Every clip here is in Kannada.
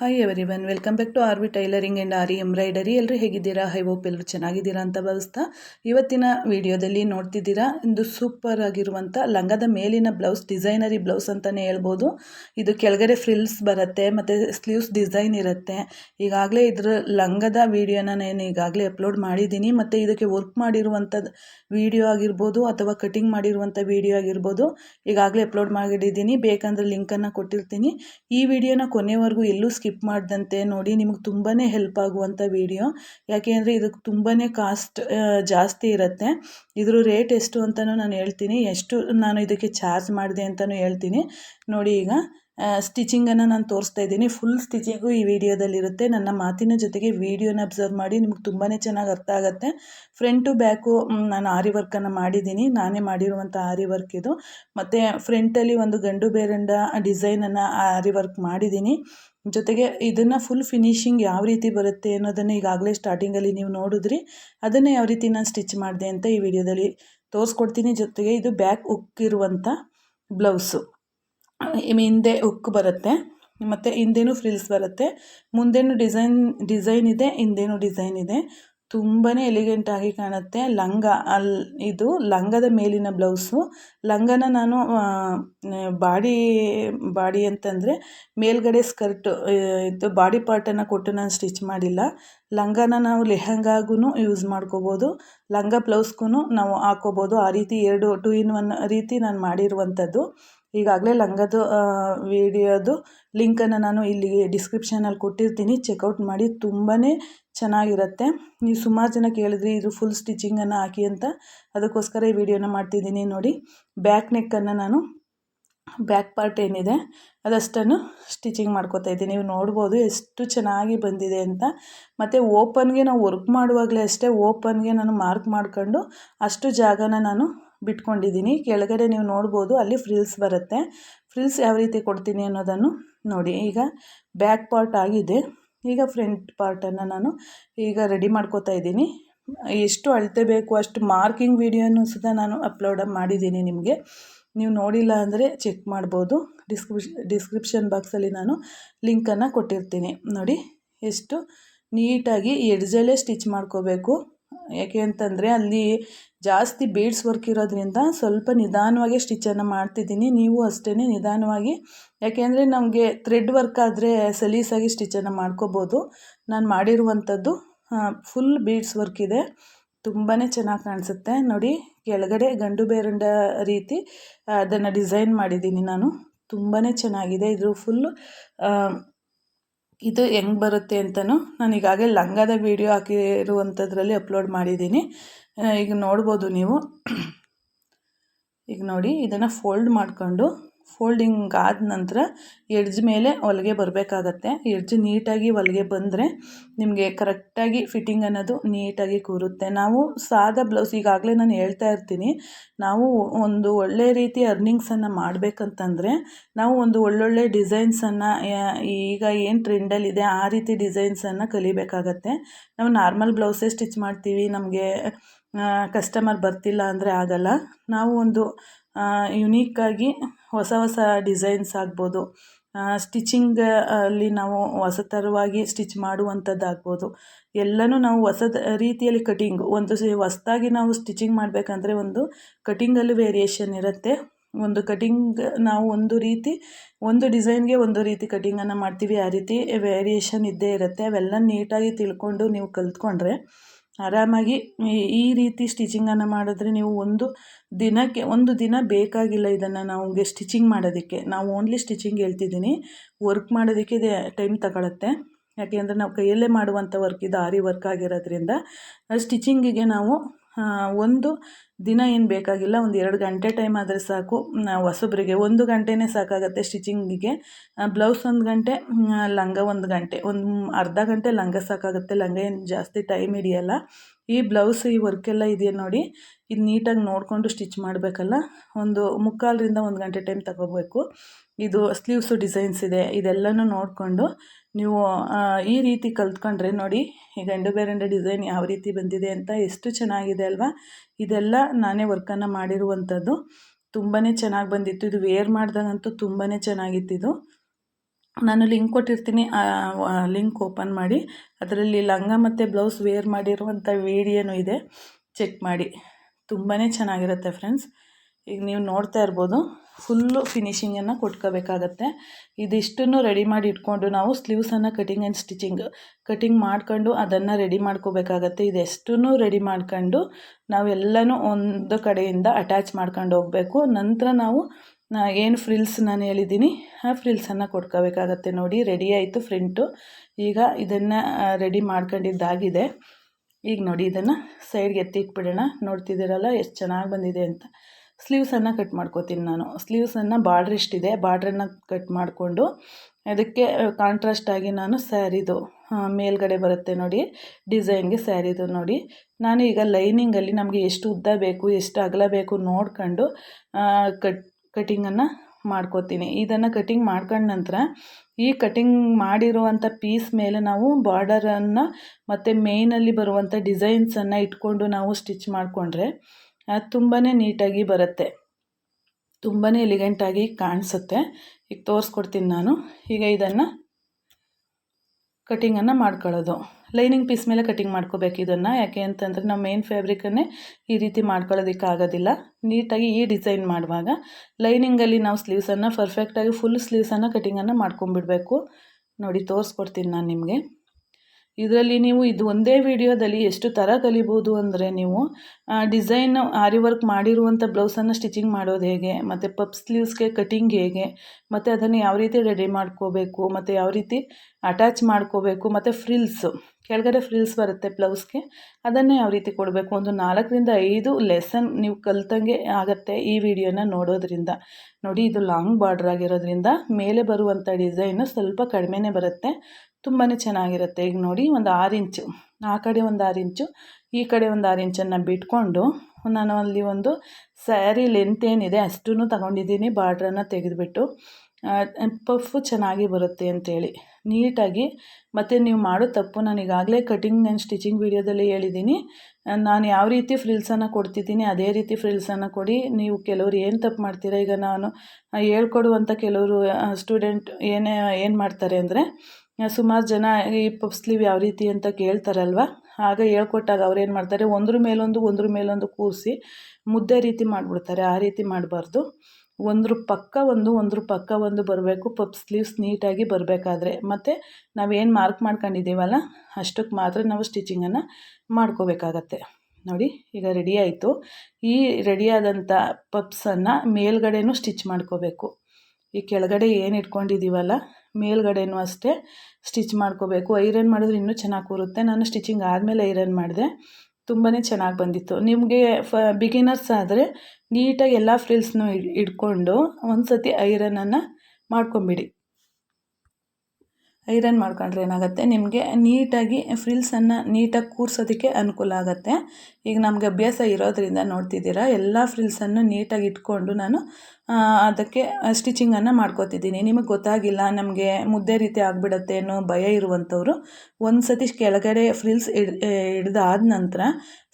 Hi everyone welcome back to R V tailoring and aari embroidery ಎಲ್ಲರೂ ಹೇಗಿದ್ದೀರಾ? ಹೈ ಹೋಪ್ ಎಲ್ಲರೂ ಚೆನ್ನಾಗಿದ್ದೀರಾ ಅಂತ ಭಾವಿಸ್ತಾ ಇವತ್ತಿನ ವಿಡಿಯೋದಲ್ಲಿ ನೋಡ್ತಿದ್ದೀರಾ ಒಂದು ಸೂಪರ್ ಆಗಿರುವಂಥ ಲಂಗದ ಮೇಲಿನ ಬ್ಲೌಸ್ ಡಿಸೈನರಿ ಬ್ಲೌಸ್ ಅಂತಲೇ ಹೇಳ್ಬೋದು. ಇದು ಕೆಳಗಡೆ ಫ್ರಿಲ್ಸ್ ಬರುತ್ತೆ, ಮತ್ತು ಸ್ಲೀವ್ಸ್ ಡಿಸೈನ್ ಇರುತ್ತೆ. ಈಗಾಗಲೇ ಇದ್ರ ಲಂಗದ ವಿಡಿಯೋನ ನಾನು ಈಗಾಗಲೇ ಅಪ್ಲೋಡ್ ಮಾಡಿದ್ದೀನಿ. ಮತ್ತು ಇದಕ್ಕೆ ವರ್ಕ್ ಮಾಡಿರುವಂಥದ್ದು ವಿಡಿಯೋ ಆಗಿರ್ಬೋದು ಅಥವಾ ಕಟಿಂಗ್ ಮಾಡಿರುವಂಥ ವಿಡಿಯೋ ಆಗಿರ್ಬೋದು ಈಗಾಗಲೇ ಅಪ್ಲೋಡ್ ಮಾಡಿದ್ದೀನಿ. ಬೇಕಂದ್ರೆ ಲಿಂಕನ್ನು ಕೊಟ್ಟಿರ್ತೀನಿ. ಈ ವಿಡಿಯೋನ ಕೊನೆವರೆಗೂ ಎಲ್ಲೂ ಮಾಡಿದಂತೆ ನೋಡಿ ನಿಮಗೆ ತುಂಬಾ ಹೆಲ್ಪ್ ಆಗುವಂಥ ವಿಡಿಯೋ ಯಾಕೆ ಅಂದರೆ ಇದಕ್ಕೆ ತುಂಬಾ ಕಾಸ್ಟ್ ಜಾಸ್ತಿ ಇರುತ್ತೆ. ಇದ್ರ ರೇಟ್ ಎಷ್ಟು ಅಂತಲೂ ನಾನು ಹೇಳ್ತೀನಿ. ಎಷ್ಟು ನಾನು ಇದಕ್ಕೆ ಚಾರ್ಜ್ ಮಾಡಿದೆ ಅಂತಲೂ ಹೇಳ್ತೀನಿ. ನೋಡಿ ಈಗ ಸ್ಟಿಚಿಂಗನ್ನು ನಾನು ತೋರಿಸ್ತಾ ಇದ್ದೀನಿ. ಫುಲ್ ಸ್ಟಿಚಿಂಗು ಈ ವಿಡಿಯೋದಲ್ಲಿರುತ್ತೆ ನನ್ನ ಮಾತಿನ ಜೊತೆಗೆ ವಿಡಿಯೋನ ಅಬ್ಸರ್ವ್ ಮಾಡಿ ನಿಮ್ಗೆ ತುಂಬಾ ಚೆನ್ನಾಗಿ ಅರ್ಥ ಆಗುತ್ತೆ. ಫ್ರಂಟು ಬ್ಯಾಕು ನಾನು ಆರಿ ವರ್ಕನ್ನು ಮಾಡಿದ್ದೀನಿ. ನಾನೇ ಮಾಡಿರುವಂಥ ಆರಿ ವರ್ಕ್ ಇದು. ಮತ್ತು ಫ್ರಂಟಲ್ಲಿ ಒಂದು ಗಂಡು ಬೇರೆಂಡ ಡಿಸೈನನ್ನು ಆರಿ ವರ್ಕ್ ಮಾಡಿದ್ದೀನಿ. ಜೊತೆಗೆ ಇದನ್ನು ಫುಲ್ ಫಿನಿಶಿಂಗ್ ಯಾವ ರೀತಿ ಬರುತ್ತೆ ಅನ್ನೋದನ್ನು ಈಗಾಗಲೇ ಸ್ಟಾರ್ಟಿಂಗಲ್ಲಿ ನೀವು ನೋಡಿದ್ರಿ. ಅದನ್ನೇ ಯಾವ ರೀತಿ ನಾನು ಸ್ಟಿಚ್ ಮಾಡಿದೆ ಅಂತ ಈ ವಿಡಿಯೋದಲ್ಲಿ ತೋರಿಸ್ಕೊಡ್ತೀನಿ. ಜೊತೆಗೆ ಇದು ಬ್ಯಾಕ್ ಉಕ್ಕಿರುವಂಥ ಬ್ಲೌಸು ಹಿಂದೆ ಉಕ್ ಬರುತ್ತೆ, ಮತ್ತು ಹಿಂದೇನು ಫ್ರಿಲ್ಸ್ ಬರುತ್ತೆ. ಮುಂದೇನು ಡಿಸೈನ್ ಡಿಸೈನ್ ಇದೆ, ಹಿಂದೇನು ಡಿಸೈನ್ ಇದೆ. ತುಂಬಾ ಎಲಿಗೆಂಟಾಗಿ ಕಾಣುತ್ತೆ. ಲಂಗ ಅಲ್ಲಿ ಇದು ಲಂಗದ ಮೇಲಿನ ಬ್ಲೌಸು ಲಂಗನ ನಾನು ಬಾಡಿ ಬಾಡಿ ಅಂತಂದರೆ ಮೇಲ್ಗಡೆ ಸ್ಕರ್ಟ್ ಇದು ಬಾಡಿ ಪಾರ್ಟನ್ನು ಕೊಟ್ಟು ನಾನು ಸ್ಟಿಚ್ ಮಾಡಿಲ್ಲ. ಲಂಗನ ನಾವು ಲೆಹಂಗಾಗೂ ಯೂಸ್ ಮಾಡ್ಕೋಬೋದು. ಲಂಗ ಬ್ಲೌಸ್ಗೂ ನಾವು ಹಾಕೋಬೋದು. ಆ ರೀತಿ ಎರಡು ಟು ಇನ್ ಒನ್ ರೀತಿ ನಾನು ಮಾಡಿರುವಂಥದ್ದು. ಈಗಾಗಲೇ ಲಂಗದ ವಿಡಿಯೋದು ಲಿಂಕನ್ನು ನಾನು ಇಲ್ಲಿ ಡಿಸ್ಕ್ರಿಪ್ಷನಲ್ಲಿ ಕೊಟ್ಟಿರ್ತೀನಿ. ಚೆಕ್ಔಟ್ ಮಾಡಿ. ತುಂಬಾ ಚೆನ್ನಾಗಿರುತ್ತೆ. ನೀವು ಸುಮಾರು ಜನ ಕೇಳಿದ್ರಿ ಇದು ಫುಲ್ ಸ್ಟಿಚಿಂಗನ್ನು ಹಾಕಿ ಅಂತ. ಅದಕ್ಕೋಸ್ಕರ ಈ ವಿಡಿಯೋನ ಮಾಡ್ತಿದ್ದೀನಿ ನೋಡಿ. ಬ್ಯಾಕ್ ನೆಕ್ಕನ್ನು ನಾನು ಬ್ಯಾಕ್ ಪಾರ್ಟ್ ಏನಿದೆ, ಅದಷ್ಟನ್ನು ಸ್ಟಿಚಿಂಗ್ ಮಾಡ್ಕೋತಾ ಇದ್ದೀನಿ. ನೀವು ನೋಡ್ಬೋದು ಎಷ್ಟು ಚೆನ್ನಾಗಿ ಬಂದಿದೆ ಅಂತ. ಮತ್ತು ಓಪನ್ಗೆ ನಾವು ವರ್ಕ್ ಮಾಡುವಾಗಲೇ ಅಷ್ಟೇ ಓಪನ್ಗೆ ನಾನು ಮಾರ್ಕ್ ಮಾಡ್ಕೊಂಡು ಅಷ್ಟು ಜಾಗನ ನಾನು ಬಿಟ್ಕೊಂಡಿದ್ದೀನಿ. ಕೆಳಗಡೆ ನೀವು ನೋಡ್ಬೋದು ಅಲ್ಲಿ ಫ್ರಿಲ್ಸ್ ಬರುತ್ತೆ. ಫ್ರಿಲ್ಸ್ ಯಾವ ರೀತಿ ಕೊಡ್ತೀನಿ ಅನ್ನೋದನ್ನು ನೋಡಿ. ಈಗ ಬ್ಯಾಕ್ ಪಾರ್ಟ್ ಆಗಿದೆ. ಈಗ ಫ್ರಂಟ್ ಪಾರ್ಟನ್ನು ನಾನು ಈಗ ರೆಡಿ ಮಾಡ್ಕೋತಾ ಇದ್ದೀನಿ. ಎಷ್ಟು ಅಳತೆ ಬೇಕು, ಅಷ್ಟು ಮಾರ್ಕಿಂಗ್ ವೀಡಿಯೋನು ಸಹ ನಾನು ಅಪ್ಲೋಡ್ ಮಾಡಿದ್ದೀನಿ ನಿಮಗೆ. ನೀವು ನೋಡಿಲ್ಲ ಅಂದರೆ ಚೆಕ್ ಮಾಡ್ಬೋದು. ಡಿಸ್ಕ್ರಿಪ್ಷನ್ ಡಿಸ್ಕ್ರಿಪ್ಷನ್ ಬಾಕ್ಸಲ್ಲಿ ನಾನು ಲಿಂಕನ್ನು ಕೊಟ್ಟಿರ್ತೀನಿ. ನೋಡಿ, ಎಷ್ಟು ನೀಟಾಗಿ ಎಡ್ಜಲ್ಲೇ ಸ್ಟಿಚ್ ಮಾಡ್ಕೋಬೇಕು. ಯಾಕೆ ಅಂತಂದರೆ ಅಲ್ಲಿ ಜಾಸ್ತಿ ಬೀಡ್ಸ್ ವರ್ಕ್ ಇರೋದ್ರಿಂದ ಸ್ವಲ್ಪ ನಿಧಾನವಾಗಿ ಸ್ಟಿಚ್ಚನ್ನು ಮಾಡ್ತಿದ್ದೀನಿ. ನೀವು ಅಷ್ಟೇ ನಿಧಾನವಾಗಿ ಯಾಕೆಂದರೆ ನಮಗೆ ಥ್ರೆಡ್ ವರ್ಕ್ ಆದರೆ ಸಲೀಸಾಗಿ ಸ್ಟಿಚ್ಚನ್ನು ಮಾಡ್ಕೋಬೋದು. ನಾನು ಮಾಡಿರುವಂಥದ್ದು ಫುಲ್ ಬೀಡ್ಸ್ ವರ್ಕ್ ಇದೆ. ತುಂಬಾ ಚೆನ್ನಾಗಿ ಕಾಣಿಸುತ್ತೆ. ನೋಡಿ, ಕೆಳಗಡೆ ಗಂಡು ಬೇರಂಡ ರೀತಿ, ಅದನ್ನು ಡಿಸೈನ್ ಮಾಡಿದ್ದೀನಿ ನಾನು. ತುಂಬಾ ಚೆನ್ನಾಗಿದೆ. ಇದು ಫುಲ್ಲು ಇದು ಹೆಂಗ್ ಬರುತ್ತೆ ಅಂತಲೂ ನಾನು ಈಗಾಗಲೇ ಲಂಗದ ವಿಡಿಯೋ ಹಾಕಿರುವಂಥದ್ರಲ್ಲಿ ಅಪ್ಲೋಡ್ ಮಾಡಿದ್ದೀನಿ. ಈಗ ನೋಡ್ಬೋದು ನೀವು. ಈಗ ನೋಡಿ, ಇದನ್ನು ಫೋಲ್ಡ್ ಮಾಡಿಕೊಂಡು ಫೋಲ್ಡಿಂಗ್ ಆದ ನಂತರ ಎಡ್ಜ್ ಮೇಲೆ ಹೊಲಿಗೆ ಬರಬೇಕಾಗತ್ತೆ. ಎಡ್ಜ್ ನೀಟಾಗಿ ಹೊಲಿಗೆ ಬಂದರೆ ನಿಮಗೆ ಕರೆಕ್ಟಾಗಿ ಫಿಟ್ಟಿಂಗ್ ಅನ್ನೋದು ನೀಟಾಗಿ ಕೂರುತ್ತೆ. ನಾವು ಸಾದ ಬ್ಲೌಸ್ ಈಗಾಗಲೇ ನಾನು ಹೇಳ್ತಾ ಇರ್ತೀನಿ. ನಾವು ಒಂದು ಒಳ್ಳೆ ರೀತಿ ಅರ್ನಿಂಗ್ಸನ್ನು ಮಾಡಬೇಕಂತಂದರೆ ನಾವು ಒಂದು ಒಳ್ಳೊಳ್ಳೆ ಡಿಸೈನ್ಸನ್ನು ಈಗ ಏನು ಟ್ರೆಂಡಲ್ಲಿದೆ ಆ ರೀತಿ ಡಿಸೈನ್ಸನ್ನು ಕಲಿಬೇಕಾಗತ್ತೆ. ನಾವು ನಾರ್ಮಲ್ ಬ್ಲೌಸೇ ಸ್ಟಿಚ್ ಮಾಡ್ತೀವಿ, ನಮಗೆ ಕಸ್ಟಮರ್ ಬರ್ತಿಲ್ಲ ಅಂದರೆ ಆಗಲ್ಲ. ನಾವು ಒಂದು ಯುನೀಕಾಗಿ ಹೊಸ ಹೊಸ ಡಿಸೈನ್ಸ್ ಆಗ್ಬೋದು. ಸ್ಟಿಚಿಂಗ್ ಅಲ್ಲಿ ನಾವು ಹೊಸ ಥರವಾಗಿ ಸ್ಟಿಚ್ ಮಾಡುವಂಥದ್ದಾಗ್ಬೋದು. ಎಲ್ಲನೂ ನಾವು ಹೊಸದ ರೀತಿಯಲ್ಲಿ ಕಟಿಂಗ್ ಒಂದು ಹೊಸ್ದಾಗಿ ನಾವು ಸ್ಟಿಚಿಂಗ್ ಮಾಡಬೇಕಂದ್ರೆ ಒಂದು ಕಟಿಂಗಲ್ಲೂ ವೇರಿಯೇಷನ್ ಇರುತ್ತೆ. ಒಂದು ಕಟಿಂಗ್ ನಾವು ಒಂದು ರೀತಿ, ಒಂದು ಡಿಸೈನ್ಗೆ ಒಂದು ರೀತಿ ಕಟಿಂಗನ್ನು ಮಾಡ್ತೀವಿ, ಆ ರೀತಿ ವೇರಿಯೇಷನ್ ಇದ್ದೇ ಇರುತ್ತೆ. ಅವೆಲ್ಲ ನೀಟಾಗಿ ತಿಳ್ಕೊಂಡು ನೀವು ಕಲ್ತ್ಕೊಂಡ್ರೆ ಆರಾಮಾಗಿ ಈ ರೀತಿ ಸ್ಟಿಚಿಂಗನ್ನು ಮಾಡಿದ್ರೆ ನೀವು ಒಂದು ದಿನಕ್ಕೆ, ಒಂದು ದಿನ ಬೇಕಾಗಿಲ್ಲ ಇದನ್ನು ನಮಗೆ ಸ್ಟಿಚಿಂಗ್ ಮಾಡೋದಕ್ಕೆ. ನಾವು ಓನ್ಲಿ ಸ್ಟಿಚಿಂಗ್ ಹೇಳ್ತಿದ್ದೀನಿ. ವರ್ಕ್ ಮಾಡೋದಕ್ಕೆ ಇದೇ ಟೈಮ್ ತಗೊಳುತ್ತೆ. ಯಾಕೆಂದರೆ ನಾವು ಕೈಯಲ್ಲೇ ಮಾಡುವಂಥ ವರ್ಕ್ ಇದು ಆರಿ ವರ್ಕ್ ಆಗಿರೋದ್ರಿಂದ. ಸ್ಟಿಚಿಂಗಿಗೆ ನಾವು ಒಂದು ದಿನ ಏನು ಬೇಕಾಗಿಲ್ಲ, ಒಂದು ಎರಡು ಗಂಟೆ ಟೈಮ್ ಆದರೆ ಸಾಕು. ಹೊಸಬ್ರಿಗೆ ಒಂದು ಗಂಟೆನೇ ಸಾಕಾಗುತ್ತೆ ಸ್ಟಿಚಿಂಗಿಗೆ ಬ್ಲೌಸ್ ಒಂದು ಗಂಟೆ ಲಂಗ ಒಂದು ಗಂಟೆ. ಒಂದು ಅರ್ಧ ಗಂಟೆ ಲಂಗ ಸಾಕಾಗುತ್ತೆ. ಲಂಗ ಏನು ಜಾಸ್ತಿ ಟೈಮ್ ಹಿಡಿಯಲ್ಲ. ಈ ಬ್ಲೌಸ್ ಈ ವರ್ಕೆಲ್ಲ ಇದೆಯಾ ನೋಡಿ, ಇದು ನೀಟಾಗಿ ನೋಡಿಕೊಂಡು ಸ್ಟಿಚ್ ಮಾಡಬೇಕಲ್ಲ. ಒಂದು ಮುಕ್ಕಾಲರಿಂದ ಒಂದು ಗಂಟೆ ಟೈಮ್ ತಗೋಬೇಕು. ಇದು ಸ್ಲೀವ್ಸು ಡಿಸೈನ್ಸ್ ಇದೆ. ಇದೆಲ್ಲನೂ ನೋಡಿಕೊಂಡು ನೀವು ಈ ರೀತಿ ಕಲ್ತ್ಕೊಂಡ್ರೆ ನೋಡಿ, ಈ ಗಂಡು ಬೇರೆಂಡ ಡಿಸೈನ್ ಯಾವ ರೀತಿ ಬಂದಿದೆ ಅಂತ ಎಷ್ಟು ಚೆನ್ನಾಗಿದೆ ಅಲ್ವಾ? ಇದೆಲ್ಲ ನಾನೇ ವರ್ಕನ್ನು ಮಾಡಿರುವಂಥದ್ದು ತುಂಬಾ ಚೆನ್ನಾಗಿ ಬಂದಿತ್ತು. ಇದು ವೇರ್ ಮಾಡಿದಾಗಂತೂ ತುಂಬಾ ಇದು. ನಾನು ಲಿಂಕ್ ಕೊಟ್ಟಿರ್ತೀನಿ. ಲಿಂಕ್ ಓಪನ್ ಮಾಡಿ. ಅದರಲ್ಲಿ ಲಂಗ ಮತ್ತು ಬ್ಲೌಸ್ ವೇರ್ ಮಾಡಿರುವಂಥ ವಿಡಿಯೋನೂ ಇದೆ. ಚೆಕ್ ಮಾಡಿ. ತುಂಬಾ ಚೆನ್ನಾಗಿರುತ್ತೆ ಫ್ರೆಂಡ್ಸ್ ಈಗ ನೀವು ನೋಡ್ತಾ ಇರ್ಬೋದು. ಫುಲ್ಲು ಫಿನಿಷಿಂಗನ್ನು ಕೊಟ್ಕೋಬೇಕಾಗತ್ತೆ. ಇದಿಷ್ಟನ್ನು ರೆಡಿ ಮಾಡಿ ಇಟ್ಕೊಂಡು ನಾವು ಸ್ಲೀವ್ಸನ್ನು ಕಟಿಂಗ್ ಆ್ಯಂಡ್ ಸ್ಟಿಚಿಂಗ್, ಕಟಿಂಗ್ ಮಾಡ್ಕೊಂಡು ಅದನ್ನು ರೆಡಿ ಮಾಡ್ಕೋಬೇಕಾಗತ್ತೆ. ಇದೆಷ್ಟನ್ನು ರೆಡಿ ಮಾಡ್ಕೊಂಡು ನಾವೆಲ್ಲನೂ ಒಂದು ಕಡೆಯಿಂದ ಅಟ್ಯಾಚ್ ಮಾಡ್ಕೊಂಡು ಹೋಗಬೇಕು. ನಂತರ ನಾವು ಏನು ಫ್ರಿಲ್ಸ್ ನಾನು ಹೇಳಿದ್ದೀನಿ, ಆ ಫ್ರಿಲ್ಸನ್ನು ಕೊಟ್ಕೋಬೇಕಾಗತ್ತೆ ನೋಡಿ. ರೆಡಿ ಆಯಿತು ಫ್ರಂಟು. ಈಗ ಇದನ್ನು ರೆಡಿ ಮಾಡ್ಕೊಂಡಿದ್ದಾಗಿದೆ. ಈಗ ನೋಡಿ, ಇದನ್ನು ಸೈಡ್ಗೆ ಎತ್ತಿ ಇಟ್ಬಿಡೋಣ ನೋಡ್ತಿದ್ದೀರಲ್ಲ, ಎಷ್ಟು ಚೆನ್ನಾಗಿ ಬಂದಿದೆ ಅಂತ. ಸ್ಲೀವ್ಸನ್ನು ಕಟ್ ಮಾಡ್ಕೋತೀನಿ ನಾನು. ಸ್ಲೀವ್ಸನ್ನು ಬಾರ್ಡ್ರ್ ಇಷ್ಟಿದೆ ಬಾರ್ಡ್ರನ್ನು ಕಟ್ ಮಾಡಿಕೊಂಡು ಅದಕ್ಕೆ ಕಾಂಟ್ರಾಸ್ಟಾಗಿ ನಾನು ಸ್ಯಾರಿದು ಮೇಲ್ಗಡೆ ಬರುತ್ತೆ ನೋಡಿ, ಡಿಸೈನ್ಗೆ ಸ್ಯಾರಿದು ನೋಡಿ. ನಾನು ಈಗ ಲೈನಿಂಗಲ್ಲಿ ನಮಗೆ ಎಷ್ಟು ಉದ್ದ ಬೇಕು, ಎಷ್ಟು ಅಗಲ ಬೇಕು ನೋಡ್ಕೊಂಡು ಕಟ್, ಕಟಿಂಗನ್ನು ಮಾಡ್ಕೋತೀನಿ. ಇದನ್ನು ಕಟಿಂಗ್ ಮಾಡ್ಕೊಂಡ ನಂತರ ಈ ಕಟಿಂಗ್ ಮಾಡಿರುವಂಥ ಪೀಸ್ ಮೇಲೆ ನಾವು ಬಾರ್ಡರನ್ನು ಮತ್ತು ಮೇಯ್ನಲ್ಲಿ ಬರುವಂಥ ಡಿಸೈನ್ಸನ್ನು ಇಟ್ಕೊಂಡು ನಾವು ಸ್ಟಿಚ್ ಮಾಡಿಕೊಂಡ್ರೆ ತುಂಬಾ ನೀಟಾಗಿ ಬರುತ್ತೆ. ತುಂಬಾ ಎಲಿಗೆಂಟಾಗಿ ಕಾಣಿಸುತ್ತೆ. ಈಗ ತೋರಿಸ್ಕೊಡ್ತೀನಿ ನಾನು. ಈಗ ಇದನ್ನು ಕಟಿಂಗನ್ನು ಮಾಡ್ಕೊಳ್ಳೋದು. ಲೈನಿಂಗ್ ಪೀಸ್ ಮೇಲೆ ಕಟಿಂಗ್ ಮಾಡ್ಕೋಬೇಕು ಇದನ್ನು. ಯಾಕೆ ಅಂತಂದರೆ ನಾವು ಮೇನ್ ಫ್ಯಾಬ್ರಿಕನ್ನೇ ಈ ರೀತಿ ಮಾಡ್ಕೊಳ್ಳೋದಕ್ಕಾಗೋದಿಲ್ಲ. ನೀಟಾಗಿ ಈ ಡಿಸೈನ್ ಮಾಡುವಾಗ ಲೈನಿಂಗಲ್ಲಿ ನಾವು ಸ್ಲೀವ್ಸನ್ನು ಪರ್ಫೆಕ್ಟಾಗಿ ಫುಲ್ ಸ್ಲೀವ್ಸನ್ನು ಕಟಿಂಗನ್ನು ಮಾಡ್ಕೊಂಬಿಡಬೇಕು ನೋಡಿ, ತೋರಿಸ್ಕೊಡ್ತೀನಿ ನಾನು ನಿಮಗೆ. ಇದರಲ್ಲಿ ನೀವು ಇದು ಒಂದೇ ವಿಡಿಯೋದಲ್ಲಿ ಎಷ್ಟು ಥರ ಕಲಿಬೋದು ಅಂದರೆ ನೀವು ಡಿಸೈನ್ ಆರಿ ವರ್ಕ್ ಮಾಡಿರುವಂಥ ಬ್ಲೌಸನ್ನು ಸ್ಟಿಚಿಂಗ್ ಮಾಡೋದು ಹೇಗೆ, ಮತ್ತು ಪಪ್ ಸ್ಲೀವ್ಸ್ಗೆ ಕಟಿಂಗ್ ಹೇಗೆ, ಮತ್ತು ಅದನ್ನು ಯಾವ ರೀತಿ ರೆಡಿ ಮಾಡ್ಕೋಬೇಕು, ಮತ್ತು ಯಾವ ರೀತಿ ಅಟ್ಯಾಚ್ ಮಾಡ್ಕೋಬೇಕು, ಮತ್ತು ಫ್ರಿಲ್ಸ್ ಕೆಳಗಡೆ ಫ್ರಿಲ್ಸ್ ಬರುತ್ತೆ ಬ್ಲೌಸ್ಗೆ ಅದನ್ನೇ ಯಾವ ರೀತಿ ಕೊಡಬೇಕು? ಒಂದು ನಾಲ್ಕರಿಂದ ಐದು ಲೆಸನ್ ನೀವು ಕಲ್ತಂಗೆ ಆಗುತ್ತೆ ಈ ವಿಡಿಯೋನ ನೋಡೋದ್ರಿಂದ. ನೋಡಿ, ಇದು ಲಾಂಗ್ ಬಾರ್ಡ್ರ್ ಆಗಿರೋದ್ರಿಂದ ಮೇಲೆ ಬರುವಂಥ ಡಿಸೈನು ಸ್ವಲ್ಪ ಕಡಿಮೆನೇ ಬರುತ್ತೆ. ತುಂಬಾ ಚೆನ್ನಾಗಿರುತ್ತೆ. ಈಗ ನೋಡಿ ಒಂದು ಆರು ಇಂಚು. ಆ ಕಡೆ ಒಂದು ಆರು ಇಂಚು, ಈ ಕಡೆ ಒಂದು ಆರು ಇಂಚನ್ನು ಬಿಟ್ಕೊಂಡು ನಾನು ಅಲ್ಲಿ ಒಂದು ಸ್ಯಾರಿ ಲೆಂತ್ ಏನಿದೆ ಅಷ್ಟೂ ತಗೊಂಡಿದ್ದೀನಿ. ಬಾರ್ಡ್ರನ್ನು ತೆಗೆದುಬಿಟ್ಟು ಪಫು ಚೆನ್ನಾಗಿ ಬರುತ್ತೆ ಅಂತೇಳಿ. ನೀಟಾಗಿ, ಮತ್ತು ನೀವು ಮಾಡೋ ತಪ್ಪು ನಾನು ಈಗಾಗಲೇ ಕಟಿಂಗ್ ಆ್ಯಂಡ್ ಸ್ಟಿಚಿಂಗ್ ವೀಡಿಯೋದಲ್ಲಿ ಹೇಳಿದ್ದೀನಿ. ನಾನು ಯಾವ ರೀತಿ ಫ್ರಿಲ್ಸನ್ನು ಕೊಡ್ತಿದ್ದೀನಿ, ಅದೇ ರೀತಿ ಫ್ರಿಲ್ಸನ್ನು ಕೊಡಿ. ನೀವು ಕೆಲವರು ಏನು ತಪ್ಪು ಮಾಡ್ತೀರಾ? ಈಗ ನಾನು ಹೇಳ್ಕೊಡುವಂಥ ಕೆಲವರು ಸ್ಟೂಡೆಂಟ್ ಏನೇ, ಏನು ಮಾಡ್ತಾರೆ ಅಂದರೆ ಸುಮಾರು ಜನ ಈ ಪಫ್ ಸ್ಲೀವ್ ಯಾವ ರೀತಿ ಅಂತ ಕೇಳ್ತಾರಲ್ವ? ಆಗ ಹೇಳ್ಕೊಟ್ಟಾಗ ಅವ್ರು ಏನು ಮಾಡ್ತಾರೆ, ಒಂದ್ರ ಮೇಲೊಂದು ಒಂದ್ರ ಮೇಲೊಂದು ಕೂರಿಸಿ ಮುದ್ದೆ ರೀತಿ ಮಾಡಿಬಿಡ್ತಾರೆ. ಆ ರೀತಿ ಮಾಡಬಾರ್ದು. ಒಂದ್ರ ಪಕ್ಕ ಒಂದು, ಒಂದ್ರ ಪಕ್ಕ ಒಂದು ಬರಬೇಕು. ಪಪ್ ಸ್ಲೀವ್ಸ್ ನೀಟಾಗಿ ಬರಬೇಕಾದ್ರೆ. ಮತ್ತು ನಾವೇನು ಮಾರ್ಕ್ ಮಾಡ್ಕೊಂಡಿದ್ದೀವಲ್ಲ ಅಷ್ಟಕ್ಕೆ ಮಾತ್ರ ನಾವು ಸ್ಟಿಚಿಂಗನ್ನು ಮಾಡ್ಕೋಬೇಕಾಗತ್ತೆ. ನೋಡಿ, ಈಗ ರೆಡಿ ಆಯಿತು. ಈ ರೆಡಿಯಾದಂಥ ಪಪ್ಸನ್ನು ಮೇಲ್ಗಡೆನೂ ಸ್ಟಿಚ್ ಮಾಡ್ಕೋಬೇಕು. ಈ ಕೆಳಗಡೆ ಏನು ಇಟ್ಕೊಂಡಿದ್ದೀವಲ್ಲ, ಮೇಲ್ಗಡೆನೂ ಅಷ್ಟೇ ಸ್ಟಿಚ್ ಮಾಡ್ಕೋಬೇಕು. ಐರನ್ ಮಾಡಿದ್ರೆ ಇನ್ನೂ ಚೆನ್ನಾಗಿ ಕೂರುತ್ತೆ. ನಾನು ಸ್ಟಿಚಿಂಗ್ ಆದಮೇಲೆ ಐರನ್ ಮಾಡಿದೆ. ತುಂಬಾ ಚೆನ್ನಾಗಿ ಬಂದಿತ್ತು. ನಿಮಗೆ ಫ, ಬಿಗಿನರ್ಸ್ ಆದರೆ ನೀಟಾಗಿ ಎಲ್ಲ ಫ್ರಿಲ್ಸ್ನೂ ಇಟ್ಕೊಂಡು ಒಂದು ಸತಿ ಐರನನ್ನು ಮಾಡ್ಕೊಂಬಿಡಿ. ಐರನ್ ಮಾಡ್ಕೊಂಡ್ರೆ ಏನಾಗುತ್ತೆ? ನಿಮಗೆ ನೀಟಾಗಿ ಫ್ರಿಲ್ಸನ್ನು ನೀಟಾಗಿ ಕೂರ್ಸೋದಕ್ಕೆ ಅನುಕೂಲ ಆಗುತ್ತೆ. ಈಗ ನಮಗೆ ಅಭ್ಯಾಸ ಇರೋದರಿಂದ ನೋಡ್ತಿದ್ದೀರಾ, ಎಲ್ಲ ಫ್ರಿಲ್ಸನ್ನು ನೀಟಾಗಿ ಇಟ್ಕೊಂಡು ನಾನು ಅದಕ್ಕೆ ಸ್ಟಿಚಿಂಗನ್ನು ಮಾಡ್ಕೋತಿದ್ದೀನಿ. ನಿಮಗೆ ಗೊತ್ತಾಗಿಲ್ಲ, ನಮಗೆ ಮುದ್ದೆ ರೀತಿ ಆಗಿಬಿಡತ್ತೆ ಅನ್ನೋ ಭಯ ಇರುವಂಥವ್ರು ಒಂದು ಸತಿ ಕೆಳಗಡೆ ಫ್ರಿಲ್ಸ್ ಹಿಡ್ದಾದ ನಂತರ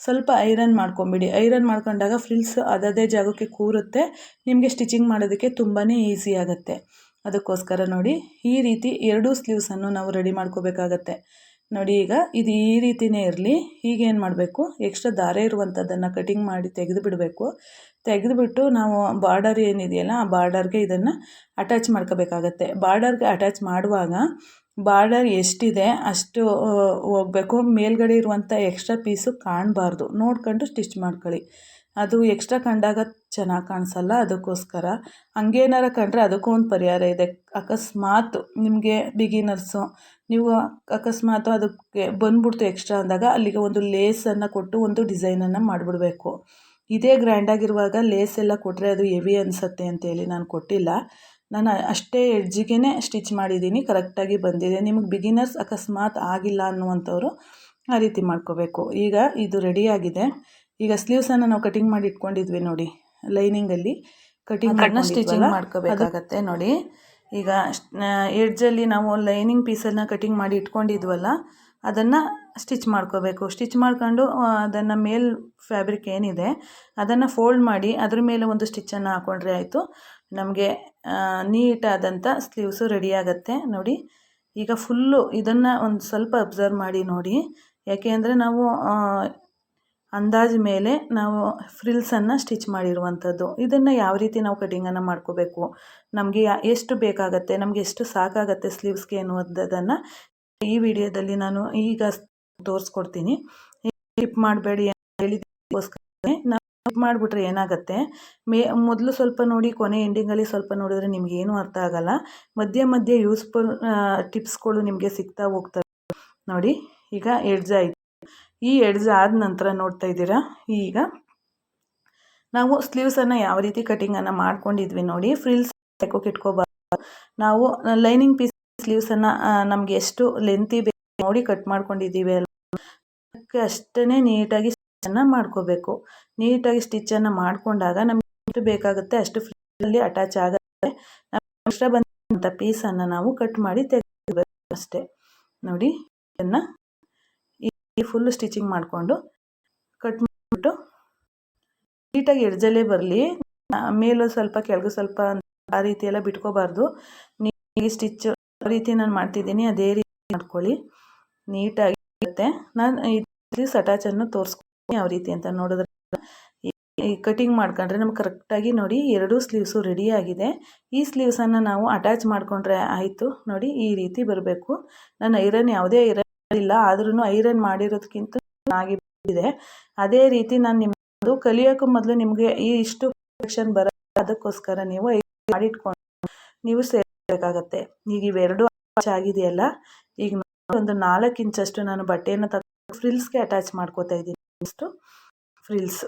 ಸ್ವಲ್ಪ ಐರನ್ ಮಾಡ್ಕೊಂಬಿಡಿ. ಐರನ್ ಮಾಡ್ಕೊಂಡಾಗ ಫ್ರಿಲ್ಸ್ ಅದದೇ ಜಾಗಕ್ಕೆ ಕೂರುತ್ತೆ, ನಿಮಗೆ ಸ್ಟಿಚಿಂಗ್ ಮಾಡೋದಕ್ಕೆ ತುಂಬಾ ಈಸಿ ಆಗುತ್ತೆ. ಅದಕ್ಕೋಸ್ಕರ ನೋಡಿ ಈ ರೀತಿ ಎರಡೂ ಸ್ಲೀವ್ಸನ್ನು ನಾವು ರೆಡಿ ಮಾಡ್ಕೋಬೇಕಾಗತ್ತೆ. ನೋಡಿ ಈಗ ಇದು ಈ ರೀತಿಯೇ ಇರಲಿ. ಈಗೇನು ಮಾಡಬೇಕು? ಎಕ್ಸ್ಟ್ರಾ ದಾರ ಇರುವಂಥದ್ದನ್ನು ಕಟಿಂಗ್ ಮಾಡಿ ತೆಗೆದು ಬಿಡಬೇಕು ತೆಗೆದುಬಿಟ್ಟು ನಾವು ಬಾರ್ಡರ್ ಏನಿದೆಯಲ್ಲ, ಆ ಬಾರ್ಡರ್ಗೆ ಇದನ್ನು ಅಟ್ಯಾಚ್ ಮಾಡ್ಕೋಬೇಕಾಗತ್ತೆ. ಬಾರ್ಡರ್ಗೆ ಅಟ್ಯಾಚ್ ಮಾಡುವಾಗ ಬಾರ್ಡರ್ ಎಷ್ಟಿದೆ, ಅಷ್ಟು ಹೋಗಬೇಕು. ಮೇಲ್ಗಡೆ ಇರುವಂಥ ಎಕ್ಸ್ಟ್ರಾ ಪೀಸು ಕಾಣಬಾರ್ದು. ನೋಡ್ಕೊಂಡು ಸ್ಟಿಚ್ ಮಾಡ್ಕೊಳ್ಳಿ. ಅದು ಎಕ್ಸ್ಟ್ರಾ ಕಂಡಾಗ ಚೆನ್ನಾಗಿ ಕಾಣಿಸಲ್ಲ ಅದಕ್ಕೋಸ್ಕರ. ಹಂಗೇನಾರ ಕಂಡ್ರೆ ಅದಕ್ಕೂ ಒಂದು ಪರಿಹಾರ ಇದೆ. ಅಕಸ್ಮಾತ್ ನಿಮಗೆ ಬಿಗಿನರ್ಸು ನೀವು ಅಕಸ್ಮಾತ್ ಅದಕ್ಕೆ ಬಂದ್ಬಿಡ್ತು ಎಕ್ಸ್ಟ್ರಾ ಅಂದಾಗ ಅಲ್ಲಿಗೆ ಒಂದು ಲೇಸನ್ನು ಕೊಟ್ಟು ಒಂದು ಡಿಸೈನನ್ನು ಮಾಡಿಬಿಡಬೇಕು. ಇದೇ ಗ್ರ್ಯಾಂಡಾಗಿರುವಾಗ ಲೇಸ್ ಎಲ್ಲ ಕೊಟ್ಟರೆ ಅದು ಹೆವಿ ಅನಿಸುತ್ತೆ ಅಂತೇಳಿ ನಾನು ಕೊಟ್ಟಿಲ್ಲ. ನಾನು ಅಷ್ಟೇ ಎಡ್ಜಿಗೆ ಸ್ಟಿಚ್ ಮಾಡಿದ್ದೀನಿ ಕರೆಕ್ಟಾಗಿ ಬಂದಿದೆ. ನಿಮಗೆ ಬಿಗಿನರ್ಸ್ ಅಕಸ್ಮಾತ್ ಆಗಿಲ್ಲ ಅನ್ನುವಂಥವ್ರು ಆ ರೀತಿ ಮಾಡ್ಕೋಬೇಕು. ಈಗ ಇದು ರೆಡಿಯಾಗಿದೆ ಈಗ ಸ್ಲೀವ್ಸನ್ನು ನಾವು ಕಟಿಂಗ್ ಮಾಡಿ ಇಟ್ಕೊಂಡಿದ್ವಿ ನೋಡಿ. ಲೈನಿಂಗಲ್ಲಿ ಕಟಿಂಗ್ ಸ್ಟಿಚಿಂಗ್ ಮಾಡ್ಕೋಬೇಕಾಗತ್ತೆ ನೋಡಿ. ಈಗ ಎಡ್ಜಲ್ಲಿ ನಾವು ಲೈನಿಂಗ್ ಪೀಸನ್ನು ಕಟಿಂಗ್ ಮಾಡಿ ಇಟ್ಕೊಂಡಿದ್ವಲ್ಲ ಅದನ್ನು ಸ್ಟಿಚ್ ಮಾಡ್ಕೋಬೇಕು. ಸ್ಟಿಚ್ ಮಾಡ್ಕೊಂಡು ಅದನ್ನು ಮೇಲ್ ಫ್ಯಾಬ್ರಿಕ್ ಏನಿದೆ ಅದನ್ನು ಫೋಲ್ಡ್ ಮಾಡಿ ಅದ್ರ ಮೇಲೆ ಒಂದು ಸ್ಟಿಚ್ಚನ್ನು ಹಾಕೊಂಡ್ರೆ ಆಯಿತು. ನಮಗೆ ನೀಟಾದಂಥ ಸ್ಲೀವ್ಸು ರೆಡಿ ಆಗುತ್ತೆ ನೋಡಿ. ಈಗ ಫುಲ್ಲು ಇದನ್ನು ಒಂದು ಸ್ವಲ್ಪ ಅಬ್ಸರ್ವ್ ಮಾಡಿ ನೋಡಿ. ಯಾಕೆ ಅಂದರೆ ನಾವು ಅಂದಾಜು ಮೇಲೆ ನಾವು ಫ್ರಿಲ್ಸನ್ನು ಸ್ಟಿಚ್ ಮಾಡಿರುವಂಥದ್ದು. ಇದನ್ನು ಯಾವ ರೀತಿ ನಾವು ಕಟಿಂಗನ್ನು ಮಾಡ್ಕೋಬೇಕು? ನಮಗೆ ಎಷ್ಟು ಬೇಕಾಗತ್ತೆ? ನಮಗೆ ಎಷ್ಟು ಸಾಕಾಗತ್ತೆ ಸ್ಲೀವ್ಸ್ಗೆ ಅನ್ನುವಂಥದ್ದನ್ನು ಈ ವಿಡಿಯೋದಲ್ಲಿ ನಾನು ಈಗ ತೋರಿಸ್ಕೊಡ್ತೀನಿ. ಸ್ಕಿಪ್ ಮಾಡಬೇಡಿ ಹೇಳಿದಕ್ಕೋಸ್ಕರ ನಾವು ಸ್ಕಿಪ್ ಮಾಡಿಬಿಟ್ರೆ ಏನಾಗುತ್ತೆ? ಮೇ, ಮೊದಲು ಸ್ವಲ್ಪ ನೋಡಿ, ಕೊನೆ ಎಂಡಿಂಗಲ್ಲಿ ಸ್ವಲ್ಪ ನೋಡಿದ್ರೆ ನಿಮ್ಗೆ ಏನೂ ಅರ್ಥ ಆಗಲ್ಲ. ಮಧ್ಯೆ ಮಧ್ಯೆ ಯೂಸ್ಫುಲ್ ಟಿಪ್ಸ್ಗಳು ನಿಮಗೆ ಸಿಗ್ತಾ ಹೋಗ್ತವೆ. ನೋಡಿ, ಈಗ ಎಡ್ಜ್ ಆಯಿತು. ಈ ಎಡ್ಜ್ ಆದ ನಂತರ ನೋಡ್ತಾ ಇದ್ದೀರಾ? ಈಗ ನಾವು ಸ್ಲೀವ್ಸನ್ನು ಯಾವ ರೀತಿ ಕಟಿಂಗನ್ನು ಮಾಡ್ಕೊಂಡಿದ್ವಿ ನೋಡಿ ಫ್ರಿಲ್ಸ್ ಹಾಕೋಕೆ ಇಟ್ಕೋಬಾರ್ದು ನಾವು ಲೈನಿಂಗ್ ಪೀಸ್ ಸ್ಲೀವ್ಸನ್ನು ನಮಗೆ ಎಷ್ಟು ಲೆಂತಿ ಬೇಕು ನೋಡಿ ಕಟ್ ಮಾಡ್ಕೊಂಡಿದ್ದೀವಿ ಅಲ್ಲ ಅದಕ್ಕೆ ಅಷ್ಟೇ ನೀಟಾಗಿ ಸ್ಟಿಚನ್ನು ಮಾಡ್ಕೋಬೇಕು. ನೀಟಾಗಿ ಸ್ಟಿಚ್ಚನ್ನು ಮಾಡಿಕೊಂಡಾಗ ನಮಗೆ ಎಷ್ಟು ಬೇಕಾಗುತ್ತೆ ಅಷ್ಟು ಫ್ರಿಲ್ಲಿ ಅಟ್ಯಾಚ್ ಆಗುತ್ತೆ. ಎಕ್ಸ್ಟ್ರಾ ಬಂದಂಥ ಪೀಸನ್ನು ನಾವು ಕಟ್ ಮಾಡಿ ತೆಗೆದುಬೇಕು ಅಷ್ಟೇ. ನೋಡಿ, ಇದನ್ನು ಈ ಫುಲ್ಲು ಸ್ಟಿಚಿಂಗ್ ಮಾಡಿಕೊಂಡು ಕಟ್ ಮಾಡಿಬಿಟ್ಟು ನೀಟಾಗಿ ಎಡ್ಜಲ್ಲೇ ಬರಲಿ. ಮೇಲೂ ಸ್ವಲ್ಪ, ಕೆಳಗೆ ಸ್ವಲ್ಪ ಆ ರೀತಿ ಎಲ್ಲ ಬಿಟ್ಕೋಬಾರ್ದು. ನೀ ಸ್ಟಿಚ್ ರೀತಿ ನಾನು ಮಾಡ್ತಿದ್ದೀನಿ, ಅದೇ ರೀತಿ ಮಾಡ್ಕೊಳ್ಳಿ. ನೀಟಾಗಿ ಇರುತ್ತೆ. ನಾನು ಇದು ಸಟಾಚನ್ನು ತೋರಿಸ್ಕೊತೀನಿ ಯಾವ ರೀತಿ ಅಂತ ನೋಡಿದ್ರೆ. ಈ ಕಟಿಂಗ್ ಮಾಡ್ಕೊಂಡ್ರೆ ನಮ್ಗೆ ಕರೆಕ್ಟಾಗಿ ನೋಡಿ ಎರಡೂ ಸ್ಲೀವ್ಸು ರೆಡಿ ಆಗಿದೆ. ಈ ಸ್ಲೀವ್ಸನ್ನು ನಾವು ಅಟ್ಯಾಚ್ ಮಾಡಿಕೊಂಡ್ರೆ ಆಯಿತು. ನೋಡಿ ಈ ರೀತಿ ಬರಬೇಕು. ನಾನು ಐರನ್ ಯಾವುದೇ ಐರನ್ ಇಲ್ಲ ಆದ್ರೂ ಐರನ್ ಮಾಡಿರೋದಕ್ಕಿಂತ ಚೆನ್ನಾಗಿ ಇದೆ ಅದೇ ರೀತಿ ನಾನು ನಿಮ್ಮದು ಕಲಿಯೋಕ್ಕೂ ಮೊದಲು ನಿಮಗೆ ಈ ಇಷ್ಟು ಕಲೆಕ್ಷನ್ ಬರ ಅದಕ್ಕೋಸ್ಕರ ನೀವು ಮಾಡಿಟ್ಕೊಂಡು ನೀವು ಸೇರಬೇಕಾಗತ್ತೆ. ಈಗ ಇವೆರಡು ಆಗಿದೆಯಲ್ಲ, ಈಗ ಒಂದು ನಾಲ್ಕು ಇಂಚಷ್ಟು ನಾನು ಬಟ್ಟೆಯನ್ನು ತಗೊಂಡು ಫ್ರಿಲ್ಸ್ಗೆ ಅಟ್ಯಾಚ್ ಮಾಡ್ಕೋತಾ ಇದ್ದೀನಿ. ಇಷ್ಟು ಫ್ರಿಲ್ಸ್.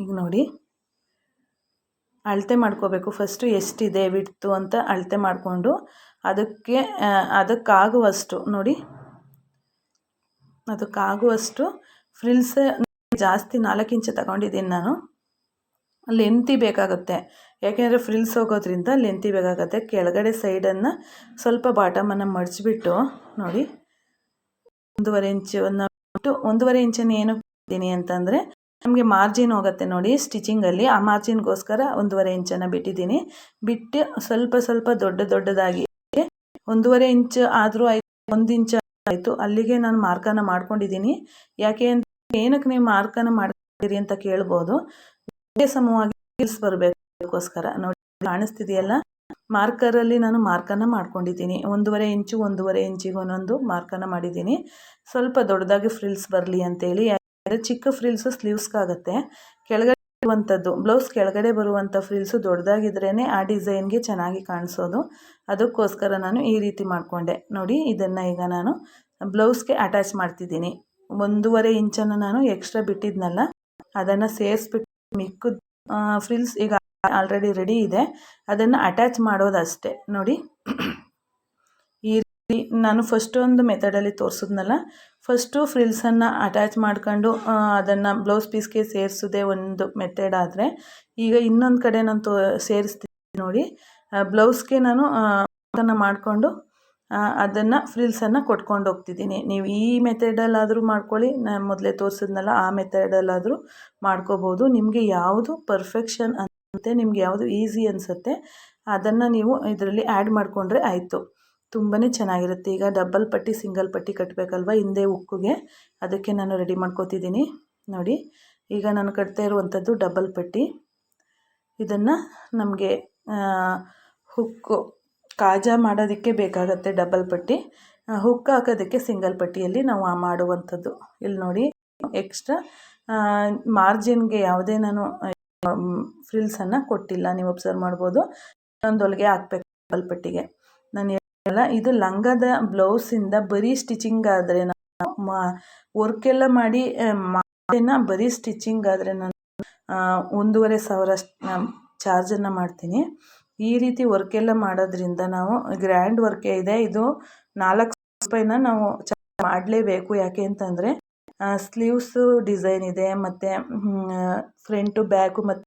ಈಗ ನೋಡಿ. ಅಳತೆ ಮಾಡ್ಕೋಬೇಕು. ಫಸ್ಟು ಎಷ್ಟಿದೆ ಬಿಡ್ತು ಅಂತ ಅಳತೆ ಮಾಡಿಕೊಂಡು ಅದಕ್ಕೆ ಅದಕ್ಕಾಗುವಷ್ಟು, ನೋಡಿ. ಅದಕ್ಕಾಗುವಷ್ಟು ಫ್ರಿಲ್ಸ್ ಜಾಸ್ತಿ ನಾಲ್ಕು ಇಂಚು ತಗೊಂಡಿದ್ದೀನಿ ನಾನು. ಲೆಂತಿ ಬೇಕಾಗುತ್ತೆ. ಯಾಕೆಂದರೆ ಫ್ರಿಲ್ಸ್ ಹೋಗೋದ್ರಿಂದ ಲೆಂತಿ ಬೇಕಾಗುತ್ತೆ. ಕೆಳಗಡೆ ಸೈಡನ್ನು ಸ್ವಲ್ಪ ಬಾಟಮನ್ನು ಮಡಚಿಬಿಟ್ಟು, ನೋಡಿ. ಒಂದೂವರೆ ಇಂಚನ್ನು ಬಿಟ್ಟು, ಒಂದೂವರೆ ಇಂಚನ್ನು ಏನು ಇದ್ದೀನಿ ಅಂತಂದರೆ ನಮಗೆ ಮಾರ್ಜಿನ್ ಹೋಗುತ್ತೆ ನೋಡಿ ಸ್ಟಿಚಿಂಗಲ್ಲಿ ಆ ಮಾರ್ಜಿನ್ಗೋಸ್ಕರ ಒಂದೂವರೆ ಇಂಚನ್ನು ಬಿಟ್ಟಿದ್ದೀನಿ. ಬಿಟ್ಟು ಸ್ವಲ್ಪ ಸ್ವಲ್ಪ ದೊಡ್ಡ ದೊಡ್ಡದಾಗಿ ಒಂದೂವರೆ ಇಂಚ್ ಆದರೂ ಆಯ್ತು, ಒಂದು ಇಂಚ್ ಆಯಿತು. ಅಲ್ಲಿಗೆ ನಾನು ಮಾರ್ಕನ್ನು ಮಾಡ್ಕೊಂಡಿದ್ದೀನಿ. ಯಾಕೆ ಅಂತ ಏನಕ್ಕೆ ನೀವು ಮಾರ್ಕನ್ನು ಮಾಡ್ತೀರಿ ಅಂತ ಕೇಳ್ಬೋದು. ಸಮವಾಗಿ ಹಿಲ್ಸ್ ಬರಬೇಕೋಸ್ಕರ. ನೋಡಿ ಕಾಣಿಸ್ತಿದೆಯಲ್ಲ? ಮಾರ್ಕರಲ್ಲಿ ನಾನು ಮಾರ್ಕನ್ನು ಮಾಡ್ಕೊಂಡಿದ್ದೀನಿ. ಒಂದೂವರೆ ಇಂಚು, ಒಂದೂವರೆ ಇಂಚಿಗೆ ಒಂದೊಂದು ಮಾರ್ಕನ್ನು ಮಾಡಿದ್ದೀನಿ. ಸ್ವಲ್ಪ ದೊಡ್ಡದಾಗಿ ಫ್ರಿಲ್ಸ್ ಬರಲಿ ಅಂತೇಳಿ. ಯಾಕೆಂದರೆ ಚಿಕ್ಕ ಫ್ರಿಲ್ಸು ಸ್ಲೀವ್ಸ್ಗಾಗುತ್ತೆ ಕೆಳಗಡೆ ಬರುವಂಥದ್ದು. ಬ್ಲೌಸ್ ಕೆಳಗಡೆ ಬರುವಂಥ ಫ್ರಿಲ್ಸು ದೊಡ್ಡದಾಗಿದ್ರೇ ಆ ಡಿಸೈನ್ಗೆ ಚೆನ್ನಾಗಿ ಕಾಣಿಸೋದು. ಅದಕ್ಕೋಸ್ಕರ ನಾನು ಈ ರೀತಿ ಮಾಡಿಕೊಂಡೆ. ನೋಡಿ, ಇದನ್ನು ಈಗ ನಾನು ಬ್ಲೌಸ್ಗೆ ಅಟ್ಯಾಚ್ ಮಾಡ್ತಿದ್ದೀನಿ. ಒಂದೂವರೆ ಇಂಚನ್ನು ನಾನು ಎಕ್ಸ್ಟ್ರಾ ಬಿಟ್ಟಿದ್ನಲ್ಲ, ಅದನ್ನು ಸೇರಿಸ್ಬಿಟ್ಟು ಮಿಕ್ಕಿದ ಫ್ರಿಲ್ಸ್ ಈಗ ಆಲ್ರೆಡಿ ರೆಡಿ ಇದೆ. ಅದನ್ನು ಅಟ್ಯಾಚ್ ಮಾಡೋದಷ್ಟೇ. ನೋಡಿ, ಈ ರೀತಿ ನಾನು ಫಸ್ಟ್ ಒಂದು ಮೆಥಡಲ್ಲಿ ತೋರಿಸಿದ್ನಲ್ಲ ಫಸ್ಟು ಫ್ರಿಲ್ಸನ್ನು ಅಟ್ಯಾಚ್ ಮಾಡ್ಕೊಂಡು ಅದನ್ನು ಬ್ಲೌಸ್ ಪೀಸ್ಗೆ ಸೇರಿಸೋದೇ ಒಂದು ಮೆಥಡ್ ಆದರೆ, ಈಗ ಇನ್ನೊಂದು ಕಡೆ ನಾನು ತೋ, ಸೇರಿಸ್ತೀನಿ ನೋಡಿ. ಬ್ಲೌಸ್ಗೆ ನಾನು ಮಾಡಿಕೊಂಡು ಅದನ್ನು ಫ್ರಿಲ್ಸನ್ನು ಕೊಟ್ಕೊಂಡು ಹೋಗ್ತಿದ್ದೀನಿ. ನೀವು ಈ ಮೆಥಡಲ್ಲಾದರೂ ಮಾಡ್ಕೊಳ್ಳಿ, ನಾನು ಮೊದಲೇ ತೋರಿಸಿದ್ನಲ್ಲ, ಆ ಮೆಥಡಲ್ಲಾದರೂ ಮಾಡ್ಕೋಬೋದು. ನಿಮಗೆ ಯಾವುದು ಪರ್ಫೆಕ್ಷನ್ ಅಂತ ನಿಮ್ಗೆ ಯಾವುದು ಈಸಿ ಅನಿಸುತ್ತೆ, ಅದನ್ನು ನೀವು ಇದರಲ್ಲಿ ಆ್ಯಡ್ ಮಾಡಿಕೊಂಡ್ರೆ ಆಯಿತು. ತುಂಬಾ ಚೆನ್ನಾಗಿರುತ್ತೆ. ಈಗ ಡಬ್ಬಲ್ ಪಟ್ಟಿ ಸಿಂಗಲ್ ಪಟ್ಟಿ ಕಟ್ಟಬೇಕಲ್ವ ಹಿಂದೆ ಉಕ್ಕುಗೆ? ಅದಕ್ಕೆ ನಾನು ರೆಡಿ ಮಾಡ್ಕೋತಿದ್ದೀನಿ. ನೋಡಿ, ಈಗ ನಾನು ಕಟ್ತಾ ಇರುವಂಥದ್ದು ಡಬಲ್ ಪಟ್ಟಿ. ಇದನ್ನು ನಮಗೆ ಹುಕ್ಕು ಕಾಜಾ ಮಾಡೋದಕ್ಕೆ ಬೇಕಾಗತ್ತೆ ಡಬಲ್ ಪಟ್ಟಿ. ಹುಕ್ ಹಾಕೋದಕ್ಕೆ ಸಿಂಗಲ್ ಪಟ್ಟಿಯಲ್ಲಿ ನಾವು ಮಾಡುವಂಥದ್ದು ಇಲ್ಲಿ ನೋಡಿ ಎಕ್ಸ್ಟ್ರಾ ಮಾರ್ಜಿನ್ಗೆ ಯಾವುದೇ ನಾನು ಫ್ರಿಲ್ಸನ್ನು ಕೊಟ್ಟಿಲ್ಲ. ನೀವು ಅಬ್ಸರ್ವ್ ಮಾಡ್ಬೋದು. ಇನ್ನೊಂದು ಹೊಲಿಗೆ ಹಾಕ್ಬೇಕು ಡಬ್ಬಲ್ ಪಟ್ಟಿಗೆ. ನಾನು ಎಲ್ಲ ಇದು ಲಂಗದ ಬ್ಲೌಸಿಂದ ಬರೀ ಸ್ಟಿಚಿಂಗ್ ಆದರೆ ವರ್ಕ್ ಎಲ್ಲ ಮಾಡಿ ಬರೀ ಸ್ಟಿಚಿಂಗ್ ಆದ್ರೆ ನಾನು ಒಂದೂವರೆ ಸಾವಿರ ಚಾರ್ಜನ್ನು ಮಾಡ್ತೀನಿ. ಈ ರೀತಿ ವರ್ಕ್ ಎಲ್ಲ ಮಾಡೋದ್ರಿಂದ ನಾವು ಗ್ರ್ಯಾಂಡ್ ವರ್ಕ್ ಇದೆ. ಇದು ನಾಲ್ಕು ರೂಪಾಯಿನ ನಾವು ಮಾಡಲೇಬೇಕು. ಯಾಕೆ ಅಂತಂದ್ರೆ ಸ್ಲೀವ್ಸ್ ಡಿಸೈನ್ ಇದೆ, ಮತ್ತೆ ಫ್ರಂಟು, ಬ್ಯಾಕ್, ಮತ್ತೆ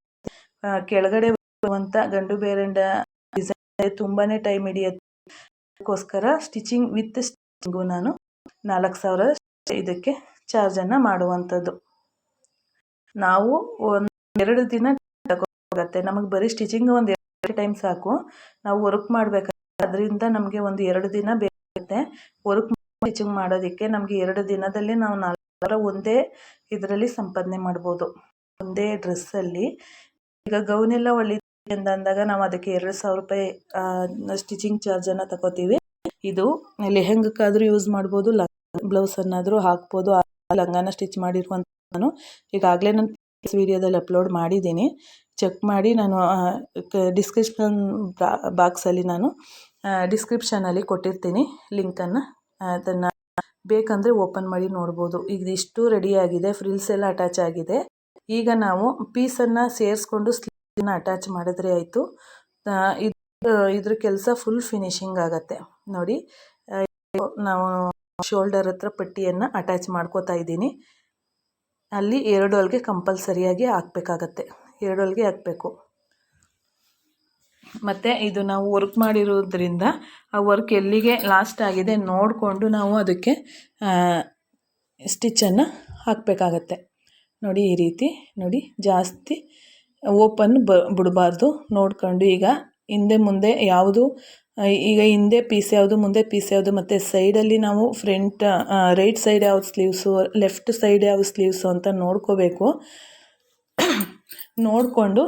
ಕೆಳಗಡೆ ಗಂಡು ಬೇರೆ ಡಿಸೈನ್ ತುಂಬಾನೇ ಟೈಮ್ ಹಿಡಿಯುತ್ತೆ. ಅದಕ್ಕೋಸ್ಕರ ಸ್ಟಿಚಿಂಗ್ ವಿತ್ ಸ್ಟಿಚಿಂಗು ನಾನು ನಾಲ್ಕು ಸಾವಿರ ಇದಕ್ಕೆ ಚಾರ್ಜನ್ನು ಮಾಡುವಂಥದ್ದು. ನಾವು ಒಂದು ಎರಡು ದಿನ ತಗೋಗುತ್ತೆ ನಮಗೆ ಬರೀ ಸ್ಟಿಚಿಂಗ್ ಒಂದು ಎರಡು ಟೈಮ್ ಸಾಕು. ನಾವು ವರ್ಕ್ ಮಾಡಬೇಕಾದ್ರೆ ಅದರಿಂದ ನಮಗೆ ಒಂದು ಎರಡು ದಿನ ಬೇಕಾಗುತ್ತೆ ವರ್ಕ್ ಸ್ಟಿಚಿಂಗ್ ಮಾಡೋದಕ್ಕೆ ನಮಗೆ ಎರಡು ದಿನದಲ್ಲಿ ನಾವು ನಾಲ್ಕು ಒಂದೇ ಇದರಲ್ಲಿ ಸಂಪಾದನೆ ಮಾಡ್ಬೋದು. ಒಂದೇ ಡ್ರೆಸ್ಸಲ್ಲಿ ಈಗ ಗೌನೆಲ್ಲ ಹೊಲಿ ಅಂತ ಅಂದಾಗ ನಾವು ಅದಕ್ಕೆ ಎರಡು ಸಾವಿರ ರೂಪಾಯಿ ಸ್ಟಿಚಿಂಗ್ ಚಾರ್ಜ್ ಚಾರ್ಜನ್ನು ತಗೋತೀವಿ. ಇದು ಲೆಹೆಂಗಕ್ಕಾದರೂ ಯೂಸ್ ಮಾಡ್ಬೋದು ಬ್ಲೌಸನ್ನಾದರೂ ಹಾಕ್ಬೋದು. ಲಂಗಾನ ಸ್ಟಿಚ್ ಮಾಡಿರುವಂಥ ನಾನು ಈಗಾಗಲೇ ನಾನು ವಿಡಿಯೋದಲ್ಲಿ ಅಪ್ಲೋಡ್ ಮಾಡಿದ್ದೀನಿ. ಚೆಕ್ ಮಾಡಿ ನಾನು ಡಿಸ್ಕ್ರಿಪ್ಷನ್ ಬಾಕ್ಸಲ್ಲಿ ನಾನು ಡಿಸ್ಕ್ರಿಪ್ಷನಲ್ಲಿ ಕೊಟ್ಟಿರ್ತೀನಿ ಲಿಂಕನ್ನು ಅದನ್ನು ಬೇಕಂದರೆ ಓಪನ್ ಮಾಡಿ ನೋಡ್ಬೋದು. ಈಗ ಇಷ್ಟು ರೆಡಿಯಾಗಿದೆ ಫ್ರಿಲ್ಸ್ ಎಲ್ಲ ಅಟ್ಯಾಚ್ ಆಗಿದೆ. ಈಗ ನಾವು ಪೀಸನ್ನು ಸೇರಿಸ್ಕೊಂಡು ಸ್ಲೀವ್ನ ಅಟ್ಯಾಚ್ ಮಾಡಿದ್ರೆ ಆಯಿತು. ಇದು, ಇದ್ರ ಕೆಲಸ ಫುಲ್ ಫಿನಿಶಿಂಗ್ ಆಗತ್ತೆ. ನೋಡಿ ನಾವು ಶೋಲ್ಡರ್ ಹತ್ರ ಪಟ್ಟಿಯನ್ನು ಅಟ್ಯಾಚ್ ಮಾಡ್ಕೋತಾ ಇದ್ದೀನಿ. ಅಲ್ಲಿ ಎರಡು ಹೊಲಿಗೆ ಕಂಪಲ್ಸರಿಯಾಗಿ ಹಾಕ್ಬೇಕಾಗತ್ತೆ. ಎರಡು ಹೊಲಿಗೆ ಹಾಕಬೇಕು. ಮತ್ತು ಇದು ನಾವು ವರ್ಕ್ ಮಾಡಿರೋದ್ರಿಂದ ಆ ವರ್ಕ್ ಎಲ್ಲಿಗೆ ಲಾಸ್ಟ್ ಆಗಿದೆ ನೋಡಿಕೊಂಡು ನಾವು ಅದಕ್ಕೆ ಸ್ಟಿಚ್ಚನ್ನು ಹಾಕಬೇಕಾಗತ್ತೆ. ನೋಡಿ ಈ ರೀತಿ, ನೋಡಿ ಜಾಸ್ತಿ ಓಪನ್ ಬ, ಬಿಡಬಾರ್ದು. ನೋಡ್ಕೊಂಡು ಈಗ ಹಿಂದೆ ಮುಂದೆ ಯಾವುದು ಈಗ ಹಿಂದೆ ಪೀಸ್ ಯಾವುದು, ಮುಂದೆ ಪೀಸ್ ಯಾವುದು, ಮತ್ತು ಸೈಡಲ್ಲಿ ನಾವು ಫ್ರಂಟ್ ರೈಟ್ ಸೈಡ್ ಯಾವ ಸ್ಲೀವ್ಸು ಲೆಫ್ಟ್ ಸೈಡ್ ಯಾವ ಸ್ಲೀವ್ಸು ಅಂತ ನೋಡ್ಕೋಬೇಕು. ನೋಡಿಕೊಂಡು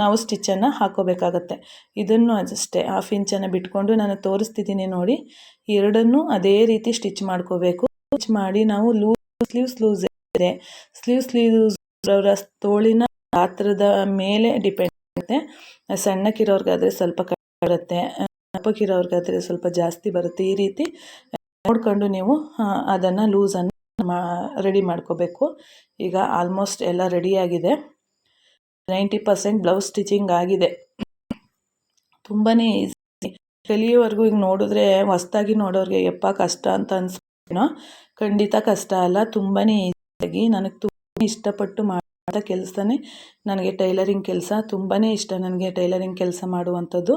ನಾವು ಸ್ಟಿಚ್ಚನ್ನು ಹಾಕೋಬೇಕಾಗತ್ತೆ. ಇದನ್ನು ಅಷ್ಟೇ ಹಾಫ್ ಇಂಚನ್ನು ಬಿಟ್ಕೊಂಡು ನಾನು ತೋರಿಸ್ತಿದ್ದೀನಿ ನೋಡಿ. ಎರಡನ್ನೂ ಅದೇ ರೀತಿ ಸ್ಟಿಚ್ ಮಾಡ್ಕೋಬೇಕು. ಸ್ಟಿಚ್ ಮಾಡಿ ನಾವು ಲೂಸ್ ಸ್ಲೀವ್ಸ್ ಲೂಸ್ ಇದೆ ಸ್ಲೀವ್ ಲೂಸ್ ಅವರ ತೋಳಿನ ಗಾತ್ರದ ಮೇಲೆ ಡಿಪೆಂಡ್ ಆಗುತ್ತೆ. ಸಣ್ಣಕ್ಕಿರೋರ್ಗಾದರೆ ಸ್ವಲ್ಪ ಬರುತ್ತೆ ದಪ್ಪಕ್ಕಿರೋರ್ಗಾದರೆ ಸ್ವಲ್ಪ ಜಾಸ್ತಿ ಬರುತ್ತೆ. ಈ ರೀತಿ ನೋಡಿಕೊಂಡು ನೀವು ಅದನ್ನು ಲೂಸನ್ನು ಮಾ ರೆಡಿ ಮಾಡ್ಕೋಬೇಕು. ಈಗ ಆಲ್ಮೋಸ್ಟ್ ಎಲ್ಲ ರೆಡಿಯಾಗಿದೆ ನೈಂಟಿ ಪರ್ಸೆಂಟ್ ಬ್ಲೌಸ್ ಸ್ಟಿಚಿಂಗ್ ಆಗಿದೆ. ತುಂಬಾ ಈಸಿ ಕಲಿಯೋವರೆಗೂ ಈಗ ನೋಡಿದ್ರೆ ಹೊಸ್ದಾಗಿ ನೋಡೋರಿಗೆ ಯಪ್ಪ ಕಷ್ಟ ಅಂತ ಅನ್ಸ್ಬಿಟ್ಟು ಖಂಡಿತ ಕಷ್ಟ ಅಲ್ಲ ತುಂಬಾ ಈಸಿಯಾಗಿ ನನಗೆ ತುಂಬ ಇಷ್ಟಪಟ್ಟು ಮಾಡೋ ಕೆಲಸನೇ ನನಗೆ ಟೈಲರಿಂಗ್ ಕೆಲಸ ತುಂಬಾ ಇಷ್ಟ. ನನಗೆ ಟೈಲರಿಂಗ್ ಕೆಲಸ ಮಾಡುವಂಥದ್ದು.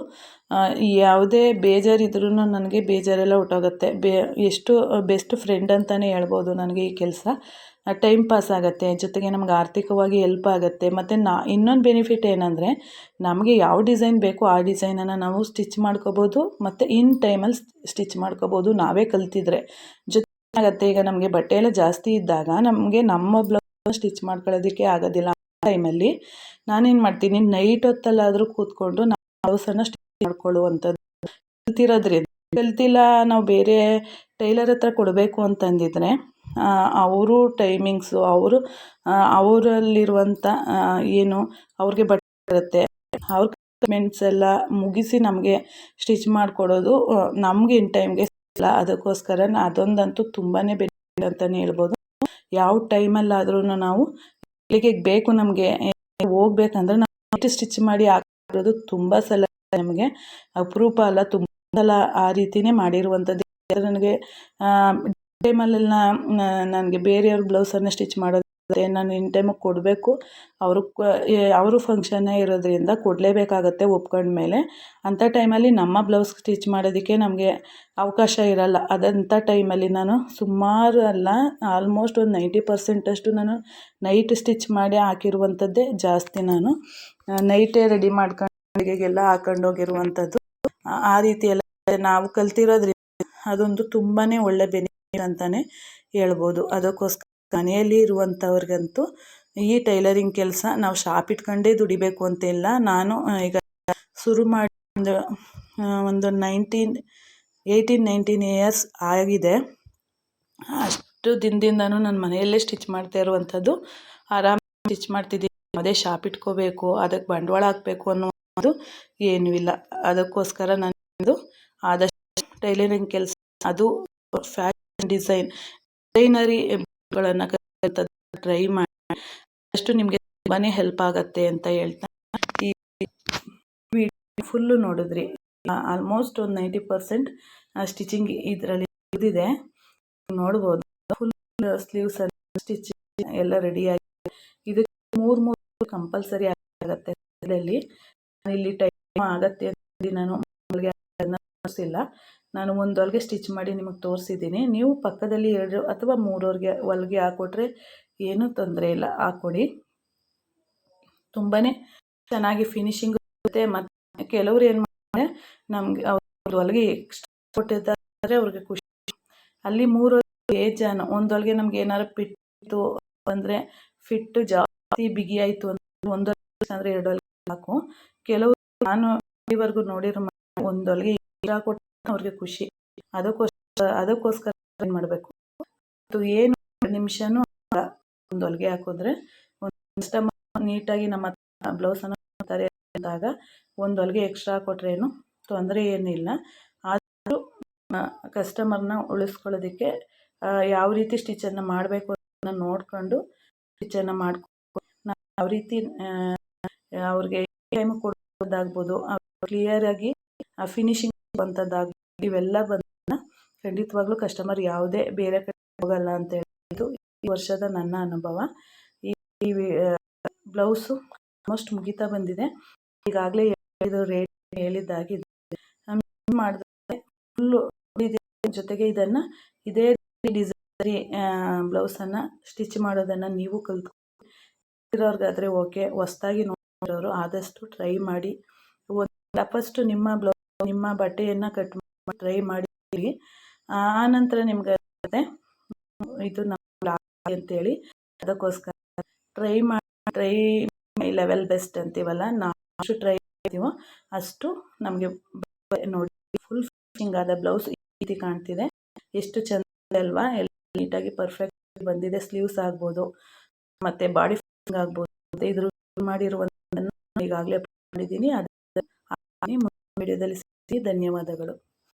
ಯಾವುದೇ ಬೇಜಾರಿದ್ರೂ ನನಗೆ ಬೇಜಾರೆಲ್ಲ ಹೊರ್ಟೋಗುತ್ತೆ ಬೇ, ಎಷ್ಟು ಬೆಸ್ಟ್ ಫ್ರೆಂಡ್ ಅಂತಲೇ ಹೇಳ್ಬೋದು ನನಗೆ ಈ ಕೆಲಸ. ಟೈಮ್ ಪಾಸ್ ಆಗುತ್ತೆ, ಜೊತೆಗೆ ನಮ್ಗೆ ಆರ್ಥಿಕವಾಗಿ ಎಲ್ಪ್ ಆಗುತ್ತೆ. ಮತ್ತು ನಾ, ಇನ್ನೊಂದು ಬೆನಿಫಿಟ್ ಏನಂದರೆ, ನಮಗೆ ಯಾವ ಡಿಸೈನ್ ಬೇಕೋ ಆ ಡಿಸೈನನ್ನು ನಾವು ಸ್ಟಿಚ್ ಮಾಡ್ಕೋಬೋದು, ಮತ್ತು ಇನ್ ಟೈಮಲ್ಲಿ ಸ್ಟಿಚ್ ಮಾಡ್ಕೋಬೋದು ನಾವೇ ಕಲ್ತಿದ್ರೆ. ಜೊತೆ ಆಗುತ್ತೆ ಈಗ ನಮಗೆ ಬಟ್ಟೆ ಎಲ್ಲ ಜಾಸ್ತಿ ಇದ್ದಾಗ ನಮಗೆ ನಮ್ಮ ಬ್ಲೌಸ್ ಸ್ಟಿಚ್ ಮಾಡ್ಕೊಳ್ಳೋದಕ್ಕೆ ಆಗೋದಿಲ್ಲ. ಆ ಟೈಮಲ್ಲಿ ನಾನೇನು ಮಾಡ್ತೀನಿ ನೈಟ್ ಹೊತ್ತಲ್ಲಾದರೂ ಕೂತ್ಕೊಂಡು ನಾನು ಬ್ಲೌಸನ್ನು ಸ್ಟಿಚ್ ಮಾಡ್ಕೊಳ್ಳುವಂಥದ್ದು. ಕಲ್ತಿರೋದ್ರಿಂದ ಕಲ್ತಿಲ್ಲ, ನಾವು ಬೇರೆ ಟೈಲರ್ ಹತ್ರ ಕೊಡಬೇಕು ಅಂತಂದಿದ್ರೆ ಅವರು ಟೈಮಿಂಗ್ಸು ಅವರು ಅವರಲ್ಲಿರುವಂಥ ಏನು, ಅವ್ರಿಗೆ ಬಟ್ಟೆ ಇರುತ್ತೆ. ಅವ್ರ ಕಮೆಂಟ್ಸ್ ಎಲ್ಲ ಮುಗಿಸಿ ನಮಗೆ ಸ್ಟಿಚ್ ಮಾಡಿಕೊಡೋದು ನಮಗೆ ಇನ್ ಟೈಮ್ಗೆ ಅದಕ್ಕೋಸ್ಕರ ಅದೊಂದಂತೂ ತುಂಬಾ ಬೆನಿಫಿಟ್ ಅಂತಲೇ ಹೇಳ್ಬೋದು. ಯಾವ ಟೈಮಲ್ಲಾದ್ರೂ ನಾವು ಇಲ್ಲಿಗೆ ಬೇಕು ನಮಗೆ ಹೋಗ್ಬೇಕಂದ್ರೆ ನಾವು ಸ್ಟಿಚ್ ಮಾಡಿ ಹಾಕಿರೋದು ತುಂಬ ಸಲ ನಮಗೆ. ಅಪರೂಪ ಅಲ್ಲ, ತುಂಬ ಸಲ ಆ ರೀತಿನೇ ಮಾಡಿರುವಂಥದ್ದು. ನನಗೆ ಟೈಮಲ್ಲೆಲ್ಲ ನನಗೆ ಬೇರೆಯವ್ರ ಬ್ಲೌಸನ್ನು ಸ್ಟಿಚ್ ಮಾಡೋದು ನಾನು ಇನ್ ಟೈಮಿಗೆ ಕೊಡಬೇಕು. ಅವರು ಅವರು ಫಂಕ್ಷನ್ನೇ ಇರೋದ್ರಿಂದ ಕೊಡಲೇಬೇಕಾಗತ್ತೆ ಒಪ್ಕೊಂಡ್ಮೇಲೆ. ಅಂಥ ಟೈಮಲ್ಲಿ ನಮ್ಮ ಬ್ಲೌಸ್ ಸ್ಟಿಚ್ ಮಾಡೋದಕ್ಕೆ ನಮಗೆ ಅವಕಾಶ ಇರಲ್ಲ. ಅದಂಥ ಟೈಮಲ್ಲಿ ನಾನು ಸುಮಾರು ಅಲ್ಲ ಆಲ್ಮೋಸ್ಟ್ ಒಂದು ನೈಂಟಿ ಪರ್ಸೆಂಟಷ್ಟು ನಾನು ನೈಟ್ ಸ್ಟಿಚ್ ಮಾಡಿ ಹಾಕಿರುವಂಥದ್ದೇ ಜಾಸ್ತಿ ನಾನು. ನೈಟೇ ರೆಡಿ ಮಾಡ್ಕೊಂಡು ಅಡುಗೆಗೆಲ್ಲ ಹಾಕೊಂಡು ಹೋಗಿರುವಂಥದ್ದು ಆ ರೀತಿ ಎಲ್ಲ ನಾವು ಕಲ್ತಿರೋದ್ರಿಂದ ಅದೊಂದು ತುಂಬಾ ಒಳ್ಳೆ ಬೆನಿಫಿಟ್ ಅಂತಲೇ ಹೇಳ್ಬೋದು. ಅದಕ್ಕೋಸ್ಕರ ಮನೆಯಲ್ಲಿ ಇರುವಂಥವ್ರಿಗಂತೂ ಈ ಟೈಲರಿಂಗ್ ಕೆಲಸ ನಾವು ಶಾಪ್ ಇಟ್ಕೊಂಡೇ ದುಡಿಬೇಕು ಅಂತಿಲ್ಲ. ನಾನು ಈಗ ಶುರು ಮಾಡಿ, ಒಂದು ಒಂದು ನೈನ್ಟೀನ್, ಏಯ್ಟೀನ್, ನೈನ್ಟೀನ್ ಇಯರ್ಸ್ ಆಗಿದೆ. ಅಷ್ಟು ದಿನದಿಂದನೂ ನಾನು ಮನೆಯಲ್ಲೇ ಸ್ಟಿಚ್ ಮಾಡ್ತಾ ಇರುವಂಥದ್ದು ಆರಾಮ ಸ್ಟಿಚ್ ಮಾಡ್ತಿದ್ದೀನಿ. ಅದೇ ಶಾಪ್ ಇಟ್ಕೋಬೇಕು ಅದಕ್ಕೆ ಬಂಡವಾಳ ಹಾಕಬೇಕು ಅನ್ನೋದು ಏನೂ ಇಲ್ಲ. ಅದಕ್ಕೋಸ್ಕರ ನನ್ನದು ಆದಷ್ಟು ಟೈಲರಿಂಗ್ ಕೆಲಸ. ಅದು ಫ್ಯಾಷನ್ ಡಿಸೈನ್. ಡಿಸೈನರಿಗಳನ್ನು ಟ್ರೈ ಮಾಡಿ. ಅಷ್ಟು ನಿಮಗೆ ತುಂಬಾ ಹೆಲ್ಪ್ ಆಗುತ್ತೆ ಅಂತ ಹೇಳ್ತಾ ಈ ಫುಲ್ಲು ನೋಡಿದ್ರಿ. ಆಲ್ಮೋಸ್ಟ್ ಒಂದು ನೈಂಟಿ ಪರ್ಸೆಂಟ್ ಸ್ಟಿಚಿಂಗ್ ಇದರಲ್ಲಿ ಇದಿದೆ ನೋಡ್ಬೋದು. ಫುಲ್ ಸ್ಲೀವ್ಸ್ ಸ್ಟಿಚಿಂಗ್ ಎಲ್ಲ ಆಗಿದೆ ಇದಕ್ಕೆ ಮೂರು ಮೂರು ಕಂಪಲ್ಸರಿ ಆಗುತ್ತೆ. ಇದರಲ್ಲಿ ಇಲ್ಲಿ ಟೈಮ್ ಆಗತ್ತೆ ನಾನು ಇಲ್ಲ ನಾನು ಒಂದು ಹೊಲಿಗೆ ಸ್ಟಿಚ್ ಮಾಡಿ ನಿಮಗೆ ತೋರಿಸಿದ್ದೀನಿ. ನೀವು ಪಕ್ಕದಲ್ಲಿ ಎರಡು ಅಥವಾ ಮೂರು ಹೊಲಿಗೆ ಹಾಕ್ಕೊಟ್ರೆ ಏನೂ ತೊಂದರೆ ಇಲ್ಲ. ಹಾಕ್ಕೊಡಿ ತುಂಬಾ ಚೆನ್ನಾಗಿ ಫಿನಿಶಿಂಗ್ ಇರುತ್ತೆ. ಮತ್ತು ಕೆಲವ್ರು ಏನು ಮಾಡ್ತಾರೆ, ನಮಗೆ ಅವ್ರ ಹೊಲಿಗೆ ಎಕ್ಸ್ಟ್ರಾ ಕೊಟ್ಟಿದ್ದಾರೆ ಅವ್ರಿಗೆ ಖುಷಿ. ಅಲ್ಲಿ ಮೂರು ಏಜಾನು ಒಂದು ಹೊಲಿಗೆ ನಮ್ಗೆ ಏನಾರು ಪಿಟ್ಟು ಅಂದರೆ ಫಿಟ್ಟು ಜಾಸ್ತಿ ಬಿಗಿ ಆಯಿತು ಅಂದರೆ ಅಂದರೆ ಎರಡು ಹೊಲಿಗೆ ಸಾಕು ಕೆಲವು ನಾನು ಇಲ್ಲಿವರೆಗೂ ನೋಡಿರೋ ಒಂದು ಹೊಲಿಗೆ ಎಕ್ಸ್ಟ್ರಾ ಕೊಟ್ಟು ಅವ್ರಿಗೆ ಖುಷಿ. ಅದಕ್ಕೋಸ್ಕರ ಅದಕ್ಕೋಸ್ಕರ ಏನು ಮಾಡಬೇಕು? ಏನು ನಿಮಿಷನೂ ಒಂದು ಹೊಲಿಗೆ ಹಾಕಿದ್ರೆ ಒಂದು ನೀಟಾಗಿ ನಮ್ಮ ಬ್ಲೌಸ್ ಬ್ಲೌಸನ್ನು ತರ ಅಂದಾಗ ಒಂದು ಹೊಲಿಗೆ ಎಕ್ಸ್ಟ್ರಾ ಕೊಟ್ರೇನು ತೊಂದರೆ ಏನಿಲ್ಲ. ಆದರೂ ಕಸ್ಟಮರ್ನ ಉಳಿಸ್ಕೊಳ್ಳೋದಕ್ಕೆ ಯಾವ ರೀತಿ ಸ್ಟಿಚನ್ನು ಮಾಡಬೇಕು ಅನ್ನೋದನ್ನ ನೋಡಿಕೊಂಡು ಸ್ಟಿಚನ್ನು ಮಾಡ್ಕೊ ನಾವು ಯಾವ ರೀತಿ ಅವ್ರಿಗೆ ಟೈಮ್ ಕೊಡೋದಾಗ್ಬೋದು ಕ್ಲಿಯರಾಗಿ ಫಿನಿಶಿಂಗ್ ಇವೆಲ್ಲ ಬಂದ ಖಂಡಿತವಾಗ್ಲೂ ಕಸ್ಟಮರ್ ಯಾವುದೇ ಬೇರೆ ಕಡೆ ಹೋಗಲ್ಲ ಅಂತ ಹೇಳಿದ್ದು ಈ ವರ್ಷದ ನನ್ನ ಅನುಭವ. ಈ ಬ್ಲೌಸು ಆಲ್ಮೋಸ್ಟ್ ಮುಗಿತಾ ಬಂದಿದೆ. ಈಗಾಗಲೇ ರೇಟ್ ಹೇಳಿದ್ದಾಗಿ ಮಾಡಿದ್ರೆ ಫುಲ್ಲು ಜೊತೆಗೆ ಇದನ್ನ ಇದೇ ಡಿಸೈನರಿ ಅನ್ನ ಸ್ಟಿಚ್ ಮಾಡೋದನ್ನ ನೀವು ಕಲ್ತು ಇರೋರ್ಗಾದರೆ ಓಕೆ ಹೊಸ್ದಾಗಿ ನೋಡಿರೋರು ಆದಷ್ಟು ಟ್ರೈ ಮಾಡಿ. ಫಸ್ಟು ನಿಮ್ಮ ಬ್ಲೌಸ್ ನಿಮ್ಮ ಬಟ್ಟೆಯನ್ನು ಕಟ್ ಟ್ರೈ ಮಾಡಿ. ನಂತರ ನಿಮ್ಗೆ ಇದು ನಮ್ಮ ಅಂತೇಳಿ. ಅದಕ್ಕೋಸ್ಕರ ಟ್ರೈ ಮಾಡಿ ಟ್ರೈ ಲೆವೆಲ್ ಬೆಸ್ಟ್ ಅಂತೀವಲ್ಲ ನಾವು ಅಷ್ಟು ಟ್ರೈ ಮಾಡ್ತೀವೋ ಅಷ್ಟು ನಮಗೆ ನೋಡಿ ಫುಲ್ ಫಿನಿಶಿಂಗ್ ಆದ ಬ್ಲೌಸ್ ಈ ರೀತಿ ಕಾಣ್ತಿದೆ. ಎಷ್ಟು ಚೆಂದ ಅಲ್ವಾ, ಎಲ್ಲ ನೀಟಾಗಿ ಪರ್ಫೆಕ್ಟ್ ಬಂದಿದೆ. ಸ್ಲೀವ್ಸ್ ಆಗ್ಬೋದು, ಮತ್ತೆ ಬಾಡಿ ಫಿಟ್ಟಿಂಗ್ ಆಗ್ಬೋದು, ಮತ್ತು ಇದ್ರ ಮಾಡಿರುವಂಥದ್ದನ್ನು ಈಗಾಗಲೇ ಮಾಡಿದ್ದೀನಿ. ಅದು ವಿಡಿಯೋದಲ್ಲಿ ಧನ್ಯವಾದಗಳು.